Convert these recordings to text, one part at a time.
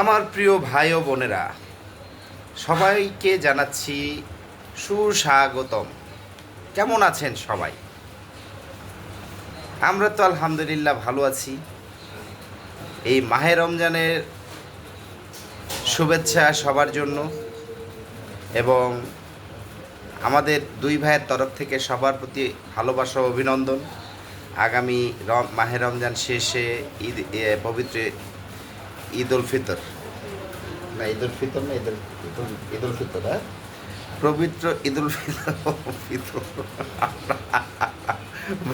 আমার প্রিয় ভাই ও বোনেরা, সবাইকে জানাচ্ছি সুস্বাগতম। কেমন আছেন সবাই? আমরা তো আলহামদুলিল্লাহ ভালো আছি। এই মাহে রমজানের শুভেচ্ছা সবার জন্য এবং আমাদের দুই ভাইয়ের তরফ থেকে সবার প্রতি ভালোবাসা অভিনন্দন। আগামী রম, মাহে রমজান শেষে ঈদ পবিত্র ঈদ উল ফিতর। না ঈদ উল ফিতর না ঈদ উল ঈদ- উল ফিতর হ্যাঁ? পবিত্র ঈদ উল ফিতর।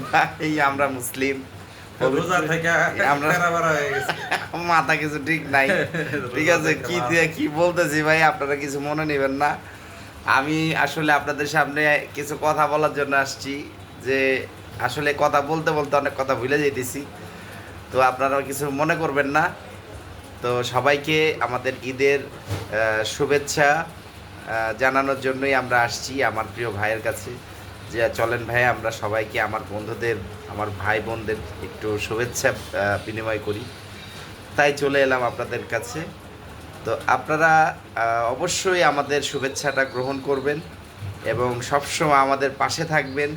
ভাই আমরা মুসলিম। মাথা কিছু ঠিক নাই। ঠিক আছে কি দিয়ে কি বলতেছি ভাই আপনারা কিছু মনে নেবেন না। আমি আসলে আপনাদের সামনে কিছু কথা বলার জন্য আসছি যে আসলে কথা বলতে বলতে অনেক কথা ভুলে যেতেছি তো আপনারা কিছু মনে করবেন না। তো সবাইকে আমাদের ঈদের শুভেচ্ছা জানানোর জন্যই আমরা আসছি আমার প্রিয় ভাইয়ের কাছে। যে চলেন ভাই, আমরা সবাইকে আমার বন্ধুদের, আমার ভাই বোনদের একটু শুভেচ্ছা বিনিময় করি। তাই চলে এলাম আপনাদের কাছে। তো আপনারা অবশ্যই আমাদের শুভেচ্ছাটা গ্রহণ করবেন এবং সবসময় আমাদের পাশে থাকবেন,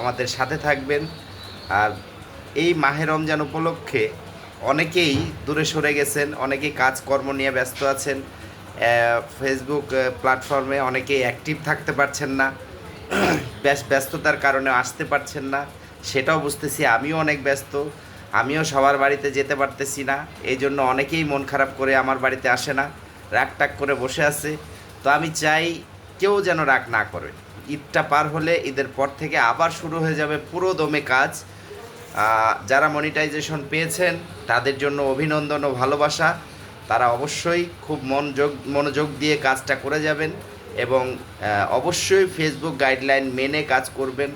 আমাদের সাথে থাকবেন। আর এই মাহে রমজান উপলক্ষে অনেকেই দূরে সরে গেছেন, অনেকেই কাজকর্ম নিয়ে ব্যস্ত আছেন ফেসবুক প্ল্যাটফর্মে অনেকেই অ্যাক্টিভ থাকতে পারছেন না, ব্যস, ব্যস্ততার কারণে আসতে পারছেন না, সেটাও বুঝতেছি আমিও অনেক ব্যস্ত, আমিও সবার বাড়িতে যেতে পারতেছি না, এই জন্য অনেকেই মন খারাপ করে আমার বাড়িতে আসে না রাগ টাক করে বসে আছে, তো আমি চাই কেউ যেন রাগ না করে। ঈদটা পার হলে ঈদের পর থেকে আবার শুরু হয়ে যাবে পুরো দমে কাজ যারা মনিটাইজেশন পেয়েছেন, তাদের জন্য অভিনন্দন ও ভালোবাসা। তারা অবশ্যই খুব মনোযোগ মনোযোগ দিয়ে কাজটা করে যাবেন এবং অবশ্যই ফেসবুক গাইডলাইন মেনে কাজ করবেন।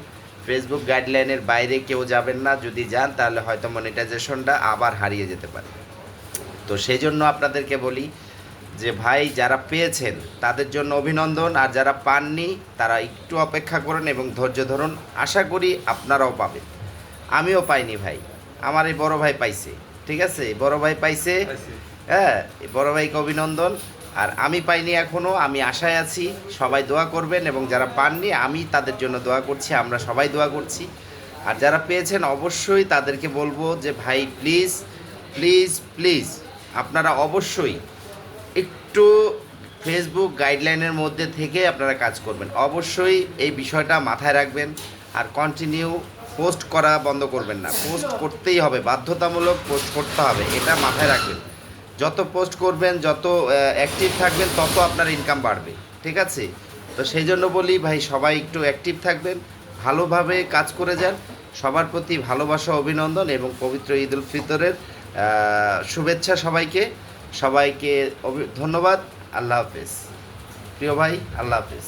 ফেসবুক গাইডলাইনের বাইরে কেউ যাবেন না। যদি যান, তাহলে হয়তো মনিটাইজেশনটা আবার হারিয়ে যেতে পারে। তো সেই জন্য আপনাদেরকে বলি যে, ভাই, যারা পেয়েছেন, তাদের জন্য অভিনন্দন। আর যারা পাননি, তারা একটু অপেক্ষা করেন এবং ধৈর্য ধরুন। আশা করি আপনারাও পাবেন। আমিও পাইনি ভাই। আমার এই বড় ভাই পাইছে ঠিক আছে? বড় ভাই পাইছে হ্যাঁ? বড় ভাইকে অভিনন্দন। আর আমি পাইনি এখনও আমি আশায় আছি সবাই দোয়া করবেন এবং যারা পাননি আমি তাদের জন্য দোয়া করছি আমরা সবাই দোয়া করছি। আর যারা পেয়েছেন অবশ্যই তাদেরকে বলব যে ভাই প্লিজ প্লিজ প্লিজ আপনারা অবশ্যই একটু ফেসবুক গাইডলাইনের মধ্যে থেকে আপনারা কাজ করবেন। অবশ্যই এই বিষয়টা মাথায় রাখবেন। আর কন্টিনিউ পোস্ট করা বন্ধ করবেন না। পোস্ট করতেই হবে, বাধ্যতামূলক পোস্ট করতে হবে, এটা মাথায় রাখবেন। যত পোস্ট করবেন, যত অ্যাক্টিভ থাকবেন, তত আপনার ইনকাম বাড়বে, ঠিক আছে? তো সেই জন্য বলি, ভাই, সবাই একটু অ্যাক্টিভ থাকবেন, ভালোভাবে কাজ করে যান, সবার প্রতি ভালোবাসা, অভিনন্দন এবং পবিত্র ঈদ উল ফিতরের শুভেচ্ছা সবাইকে। সবাইকে ধন্যবাদ, আল্লাহ হাফেজ। প্রিয় ভাই, আল্লাহ হাফেজ।